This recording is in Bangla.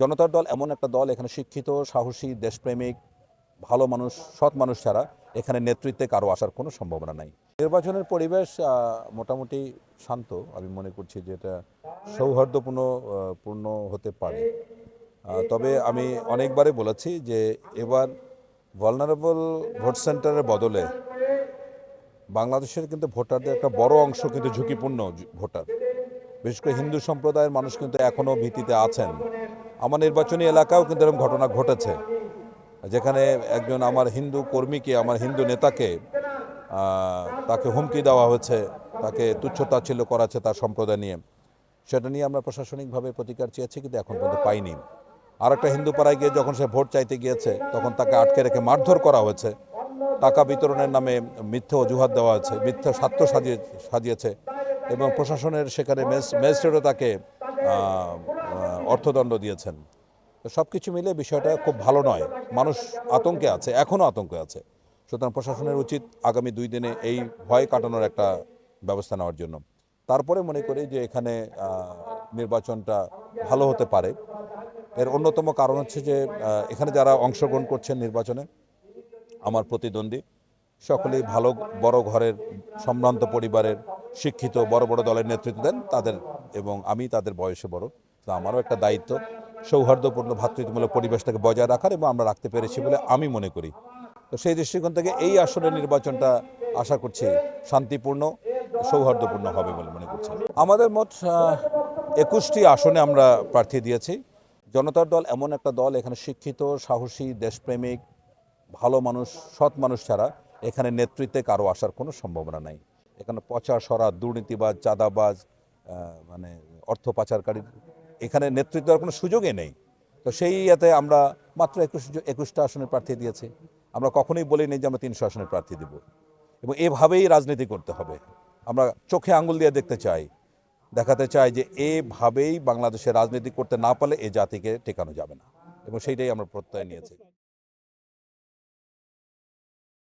জনতার দল এমন একটা দল, এখানে শিক্ষিত, সাহসী, দেশপ্রেমিক, ভালো মানুষ, সৎ মানুষ ছাড়া এখানে নেতৃত্বে কারও আসার কোনো সম্ভাবনা নাই। নির্বাচনের পরিবেশ মোটামুটি শান্ত, আমি মনে করছি যে এটা সৌহার্দ্যপূর্ণ পূর্ণ হতে পারে। তবে আমি অনেকবারই বলেছি যে এবার ভলনারেবল ভোট সেন্টারের বদলে বাংলাদেশের কিন্তু ভোটারদের একটা বড় অংশ কিন্তু ঝুঁকিপূর্ণ ভোটার। বিশেষ করে হিন্দু সম্প্রদায়ের মানুষ কিন্তু এখনও ভীতিতে আছেন। আমার নির্বাচনী এলাকাও কিন্তু এরকম ঘটনা ঘটেছে। যেখানে একজন আমার হিন্দু কর্মীকে, আমার হিন্দু নেতাকে তাকে হুমকি দেওয়া হয়েছে, তাকে তুচ্ছ তাচ্ছিল্য করা হচ্ছে তার সম্প্রদায় নিয়ে। সেটা নিয়ে আমরা প্রশাসনিকভাবে প্রতিকার চেয়েছি, কিন্তু এখন পর্যন্ত পাইনি। আর একটা হিন্দু পাড়ায় গিয়ে যখন সে ভোট চাইতে গিয়েছে, তখন তাকে আটকে রেখে মারধর করা হয়েছে। টাকা বিতরণের নামে মিথ্যে অজুহাত দেওয়া হয়েছে, মিথ্যে স্বার্থ সাজিয়ে সাজিয়েছে এবং প্রশাসনের সেখানে ম্যাজিস্ট্রেটও তাকে অর্থদণ্ড দিয়েছেন। তো সব কিছু মিলে বিষয়টা খুব ভালো নয়। মানুষ আতঙ্কে আছে এখনও আতঙ্কে আছে। সুতরাং প্রশাসনের উচিত আগামী দুই দিনে এই ভয় কাটানোর একটা ব্যবস্থা নেওয়ার জন্য। তারপরে মনে করি যে এখানে নির্বাচনটা ভালো হতে পারে। এর অন্যতম কারণ হচ্ছে যে এখানে যারা অংশগ্রহণ করছেন নির্বাচনে, আমার প্রতিদ্বন্দ্বী, সকলেই ভালো বড় ঘরের সম্ভ্রান্ত পরিবারের শিক্ষিত বড় বড় দলের নেতৃত্ব দেন তাদের এবং আমি তাদের বয়সে বড়। তো আমারও একটা দায়িত্ব। সৌহার্দ্যপূর্ণ ভ্রাতৃত্বমূলক পরিবেশটাকে বজায় রাখার এবং আমরা রাখতে পেরেছি বলে আমি মনে করি। তো সেই দৃষ্টিকোণ থেকে এই আসনের নির্বাচনটা আশা করছি শান্তিপূর্ণ, সৌহার্দ্যপূর্ণ হবে বলে মনে করছি। আমাদের মোট একুশটি আসনে আমরা প্রার্থী দিয়েছি। জনতার দল এমন একটা দল, এখানে শিক্ষিত, সাহসী, দেশপ্রেমিক, ভালো মানুষ, সৎ মানুষ ছাড়া এখানে নেতৃত্বে কারও আসার কোনো সম্ভাবনা নাই। এখানে পচা সরা দুর্নীতিবাজ, চাঁদাবাজ মানে অর্থ পাচারকারীর এখানে নেতৃত্ব দেওয়ার কোনো সুযোগই নেই। তো সেই ইয়েতে আমরা মাত্র একুশ একুশটা আসনের প্রার্থী দিয়েছি। আমরা কখনোই বলিনি যে আমরা তিনশো আসনের প্রার্থী দিব। এবং এভাবেই রাজনীতি করতে হবে। আমরা চোখে আঙুল দিয়ে দেখতে চাই, দেখাতে চাই যে এভাবেই বাংলাদেশে রাজনীতি করতে না পারলে এ জাতিকে টেকানো যাবে না। এবং সেইটাই আমরা প্রত্যয় নিয়েছি।